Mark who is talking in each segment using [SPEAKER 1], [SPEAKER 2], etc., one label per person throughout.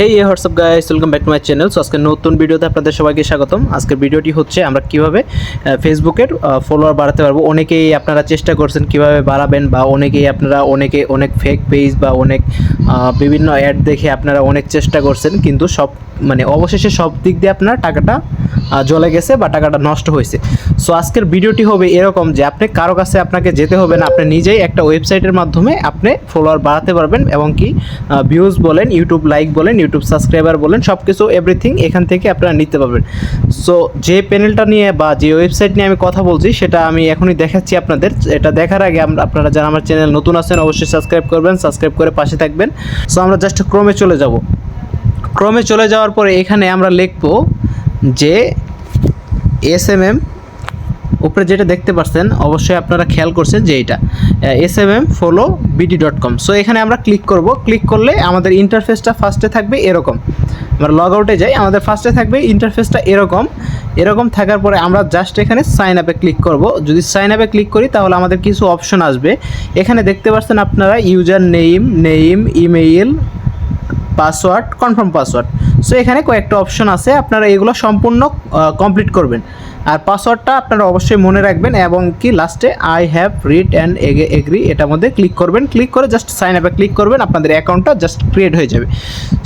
[SPEAKER 1] Hey WhatsApp guys welcome back to my channel so আজকে নতুন ভিডিওতে আপনাদের সবাইকে স্বাগতম। আজকের ভিডিওটি হচ্ছে আমরা কীভাবে ফেসবুকের ফলোয়ার বাড়াতে পারব। অনেকেই আপনারা চেষ্টা করছেন কীভাবে বাড়াবেন বা অনেকেই আপনারা অনেকে অনেক ফেক পেজ বা অনেক বিভিন্ন অ্যাড দেখে আপনারা অনেক চেষ্টা করছেন। কিন্তু সব মানে অবশেষে সব দিক দিয়ে আপনার টাকাটা জ্বলে গেছে বা টাকাটা নষ্ট হয়েছে। সো আজকের ভিডিওটি হবে এরকম যে আপনি কারও কাছে আপনাকে যেতে হবে না। আপনি নিজেই একটা ওয়েবসাইটের মাধ্যমে আপনি ফলোয়ার বাড়াতে পারবেন এবং কি ভিউজ বলেন ইউটিউব লাইক বলেন ইউটিউব সাবস্ক্রাইবার বলেন সব কিছু এভরিথিং এখান থেকে আপনারা নিতে পারবেন। সো যে প্যানেলটা নিয়ে বা যে ওয়েবসাইট নিয়ে আমি কথা বলছি, সেটা আমি এখনই দেখাচ্ছি আপনাদের। এটা দেখার আগে আমরা, আপনারা যারা আমার চ্যানেল নতুন আছেন, অবশ্যই সাবস্ক্রাইব করবেন সাবস্ক্রাইব করে পাশে থাকবেন। সো আমরা জাস্ট ক্রমে চলে যাব। ক্রমে চলে যাওয়ার পরে এখানে আমরা লিখব যে এস এম এম উপরে যেটা দেখতে পাচ্ছেন অবশ্যই আপনারা খেয়াল করছেন যে এটা S M M follow BD dot com so এখানে আমরা ক্লিক করব। ক্লিক করলে আমাদের ইন্টারফেসটা ফার্স্টে থাকবে এরকম। আমরা লগ আউটে যাই, আমাদের ফার্স্টে থাকবে ইন্টারফেসটা এরকম। এরকম থাকার পরে আমরা জাস্ট এখানে সাইন আপে ক্লিক করব। যদি সাইন আপে ক্লিক করি, তাহলে আমাদের কিছু অপশন আসবে। এখানে দেখতে পাচ্ছেন আপনারা user name name email password confirm password so এখানে কয়েকটা অপশন আছে। আপনারা এগুলো সম্পূর্ণ কমপ্লিট করবেন। আর পাসওয়ার্ডটা আপনারা অবশ্যই মনে রাখবেন এবং কি লাস্টে I have read and agree এটার মধ্যে ক্লিক করবেন। ক্লিক করে জাস্ট সাইন আপে ক্লিক করবেন, আপনাদের অ্যাকাউন্টটা জাস্ট ক্রিয়েট হয়ে যাবে।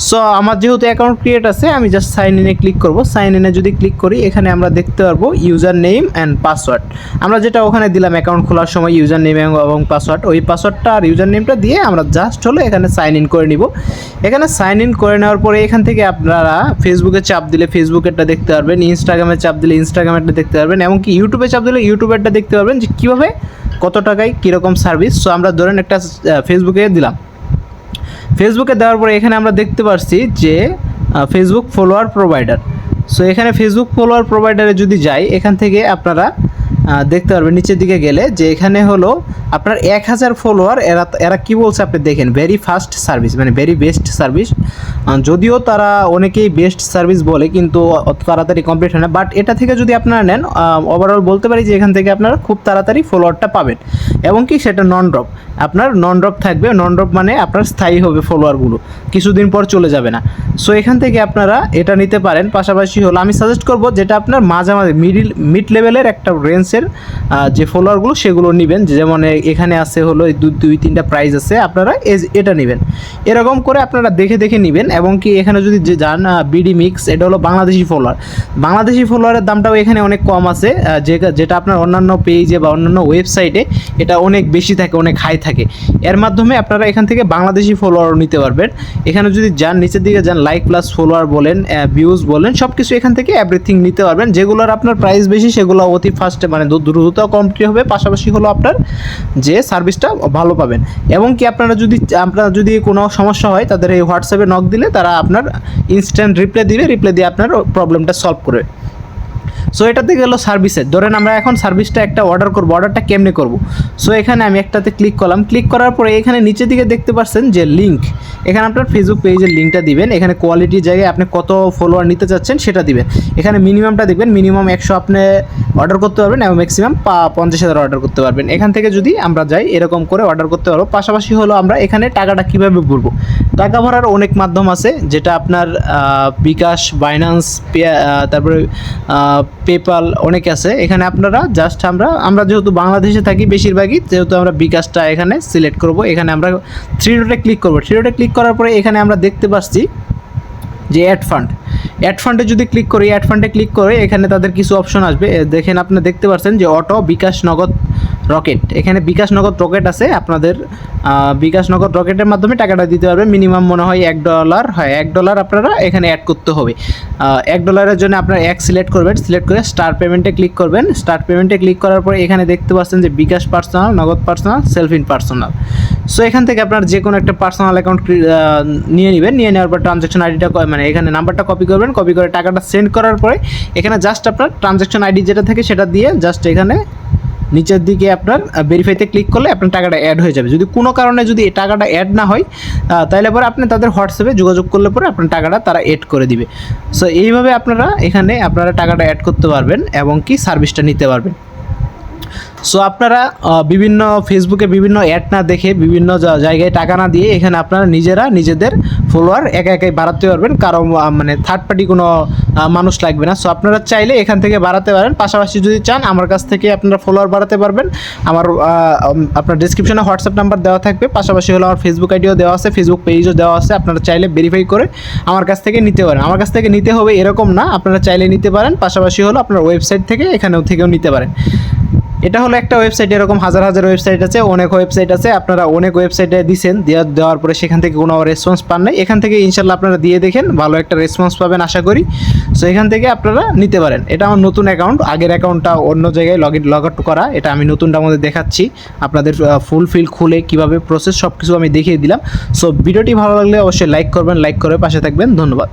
[SPEAKER 1] সো আমার যেহেতু অ্যাকাউন্ট ক্রিয়েট আছে, আমি জাস্ট সাইন ইনে ক্লিক করব। সাইন ইনে যদি ক্লিক করি, এখানে আমরা দেখতে পারব ইউজার নেম অ্যান্ড পাসওয়ার্ড আমরা যেটা ওখানে দিলাম অ্যাকাউন্ট খোলার সময় ইউজার নেম এবং পাসওয়ার্ড ওই পাসওয়ার্ডটা আর ইউজার নেমটা দিয়ে আমরা জাস্ট হলো এখানে সাইন ইন করে নিব। এখানে সাইন ইন করে নেওয়ার পরে এখান থেকে আপনারা ফেসবুকে চাপ দিলে ফেসবুকেরটা দেখতে পারবেন ইনস্টাগ্রামে চাপ দিলে ইনস্টাগ্রামেরটা দেখতে পারবেন, এমনকি ইউটিউবে চাপ দিলে ইউটিউবেরটা দেখতে পারবেন যে কীভাবে, কত টাকায় কীরকম সার্ভিস সো আমরা ধরেন একটা ফেসবুকে দিলাম। ফেসবুকে দেওয়ার পরে এখানে আমরা দেখতে পারছি যে ফেসবুক ফলোয়ার প্রোভাইডার সো এখানে ফেসবুক ফলোয়ার প্রোভাইডারে যদি যাই, এখান থেকে আপনারা দেখতে পারবেন নিচের দিকে গেলে যে এখানে হলো আপনার এক হাজার ফলোয়ার এরা এরা কী বলছে আপনি দেখেন ভেরি ফাস্ট সার্ভিস মানে ভেরি বেস্ট সার্ভিস যদিও তারা অনেকেই বেস্ট সার্ভিস বলে, কিন্তু অত তাড়াতাড়ি কমপ্লিট হয় না। বাট এটা থেকে যদি আপনারা নেন ওভারঅল বলতে পারি যে এখান থেকে আপনারা খুব তাড়াতাড়ি ফলোয়ারটা পাবেন। এবং কি সেটা নন ড্রপ আপনার নন ড্রপ থাকবে নন ড্রপ মানে আপনার স্থায়ী হবে ফলোয়ারগুলো কিছুদিন পর চলে যাবে না। সো এখান থেকে আপনারা এটা নিতে পারেন। পাশাপাশি হলো আমি সাজেস্ট করব যেটা আপনার মাঝামাঝি মিডিল মিড লেভেলের একটা রেঞ্জের যে ফলোয়ারগুলো সেগুলো নেবেন। যেমন এখানে আছে হলো দুই, তিনটা প্রাইস আছে, আপনারা এটা নেবেন। এরকম করে আপনারা দেখে দেখে নেবেন এবং কি এখানে যদি যে যান বিডি মিক্স এটা হলো বাংলাদেশি ফলোয়ার। বাংলাদেশি ফলোয়ারের দামটাও এখানে অনেক কম আছে যে যেটা আপনার অন্যান্য পেজে বা অন্যান্য ওয়েবসাইটে এটা অনেক বেশি থাকে, অনেক হাই থাকে। এর মাধ্যমে আপনারা এখান থেকে বাংলাদেশি ফলোয়ার নিতে পারবেন। এখানে যদি যান, নিচের দিকে যান লাইক প্লাস ফলোয়ার বলেন ভিউজ বলেন সব কিছু এখান থেকে এভরিথিং নিতে পারবেন। যেগুলোর আপনার প্রাইস বেশি, সেগুলো অতি ফার্স্টে মানে দ্রু- দ্রুত কমপ্লিট হবে? পাশাপাশি হলো আপনার যে সার্ভিসটা ভালো পাবেন। এবং কি আপনারা যদি, আপনার যদি কোনো সমস্যা হয়, তাদের এই হোয়াটসঅ্যাপে নক দিলে তারা আপনার ইনস্ট্যান্ট রিপ্লাই দিবে রিপ্লাই দিয়ে আপনার প্রবলেমটা সলভ করবে। সো এটাতে গেল সার্ভিসের ধরেন আমরা এখন সার্ভিসটা একটা অর্ডার করব অর্ডারটা কেমনে করব? সো এখানে আমি একটাতে ক্লিক করলাম। ক্লিক করার পরে এখানে নিচের দিকে দেখতে পাচ্ছেন যে লিঙ্ক এখানে আপনার ফেসবুক পেজের লিঙ্কটা দিবেন। এখানে কোয়ালিটির জায়গায় আপনি কত ফলোয়ার নিতে চাচ্ছেন সেটা দিবেন। এখানে মিনিমামটা দেখবেন মিনিমাম একশো আপনি অর্ডার করতে পারবেন এবং ম্যাক্সিমাম পা পঞ্চাশ হাজার অর্ডার করতে পারবেন। এখান থেকে যদি আমরা যাই, এরকম করে অর্ডার করতে পারব। পাশাপাশি হলো আমরা এখানে টাকাটা কীভাবে ভরবো? টাকা ভরার অনেক মাধ্যম আছে, যেটা আপনার বিকাশ বাইন্যান্স তারপরে পেপাল অনেক আছে। এখানে আপনারা জাস্ট আমরা আমরা যেহেতু বাংলাদেশে থাকি বেশিরভাগই যেহেতু আমরা বিকাশটা এখানে সিলেক্ট করব। এখানে আমরা থ্রি ডোটে ক্লিক করব। থ্রি ডোটে ক্লিক করার পরে এখানে আমরা দেখতে পাচ্ছি যে অ্যাড ফান্ড অ্যাড ফান্ডে যদি ক্লিক করি অ্যাড ফান্ডে ক্লিক করে, এখানে তাদের কিছু অপশন আসবে। দেখেন আপনি দেখতে পাচ্ছেন যে অটো বিকাশ নগদ রকেট। এখানে বিকাশ নগদ রকেট আছে, আপনাদের বিকাশ নগদ রকেটের মাধ্যমে টাকাটা দিতে পারবে মিনিমাম মনে হয় এক ডলার, হয় এক ডলার আপনারা এখানে অ্যাড করতে হবে। এক ডলারের জন্য আপনারা এক সিলেক্ট করবেন। সিলেক্ট করে স্টার পেমেন্টে ক্লিক করবেন। স্টার পেমেন্টে ক্লিক করার পরে এখানে দেখতে পাচ্ছেন যে bKash personal Nagad personal self in personal so এখান থেকে আপনার যে কোনো একটা পার্সোনাল অ্যাকাউন্ট নিয়ে নেবেন। নিয়ে নেওয়ার পর ট্রানজ্যাকশন আইডিটা মানে এখানে নাম্বারটা কপি করবেন। কপি করে টাকাটা সেন্ড করার পরে এখানে জাস্ট আপনার ট্রানজ্যাকশন আইডি যেটা থাকে সেটা দিয়ে জাস্ট এখানে নিচের দিকে আপনার ভেরিফাইতে ক্লিক করলে আপনার টাকাটা অ্যাড হয়ে যাবে। যদি কোনো কারণে যদি এই টাকাটা অ্যাড না হয় তাহলে পরে আপনি তাদের হোয়াটসঅ্যাপে যোগাযোগ করলে পরে আপনার টাকাটা তারা অ্যাড করে দিবে। সো এইভাবে আপনারা এখানে আপনারা টাকাটা অ্যাড করতে পারবেন এবং কি সার্ভিসটা নিতে পারবেন। সো আপনারা বিভিন্ন ফেসবুকে বিভিন্ন অ্যাড না দেখে বিভিন্ন জায়গায় টাকা না দিয়ে এখানে আপনারা নিজেরা নিজেদের ফলোয়ার একা একাই বাড়াতে পারবেন। কারও মানে থার্ড পার্টি কোনো মানুষ লাগবে না। সো আপনারা চাইলে এখান থেকে বাড়াতে পারেন। পাশাপাশি যদি চান, আমার কাছ থেকে আপনারা ফলোয়ার বাড়াতে পারবেন। আমার আপনার ডিসক্রিপশনে হোয়াটসঅ্যাপ নাম্বার দেওয়া থাকবে। পাশাপাশি হলো আমার ফেসবুক আইডিও দেওয়া আছে। ফেসবুক পেজও দেওয়া আছে। আপনারা চাইলে ভেরিফাই করে আমার কাছ থেকে নিতে পারেন। আমার কাছ থেকে নিতে হবে এরকম না। আপনারা চাইলে নিতে পারেন। পাশাপাশি হলো আপনার ওয়েবসাইট থেকে এখানেও থেকেও নিতে পারেন। এটা হলো একটা ওয়েবসাইট এরকম হাজার হাজার ওয়েবসাইট আছে, অনেক ওয়েবসাইট আছে, আপনারা অনেক ওয়েবসাইটে দিয়েছেন দেওয়ার দেওয়ার পরে সেখান থেকে কোনো রেসপন্স পান নাই। এখান থেকে ইনশাল্লাহ আপনারা দিয়ে দেখেন, ভালো একটা রেসপন্স পাবেন, আশা করি। সো এখান থেকে আপনারা নিতে পারেন। এটা আমার নতুন অ্যাকাউন্ট আগের অ্যাকাউন্টটা অন্য জায়গায় লগ ইন লগ আউট করা, এটা আমি নতুনটার মধ্যে দেখাচ্ছি। আপনাদের ফুল ফিল খুলে কীভাবে প্রসেস সব কিছু আমি দেখিয়ে দিলাম। সো ভিডিওটি ভালো লাগলে অবশ্যই লাইক করবেন লাইক করে পাশে থাকবেন, ধন্যবাদ।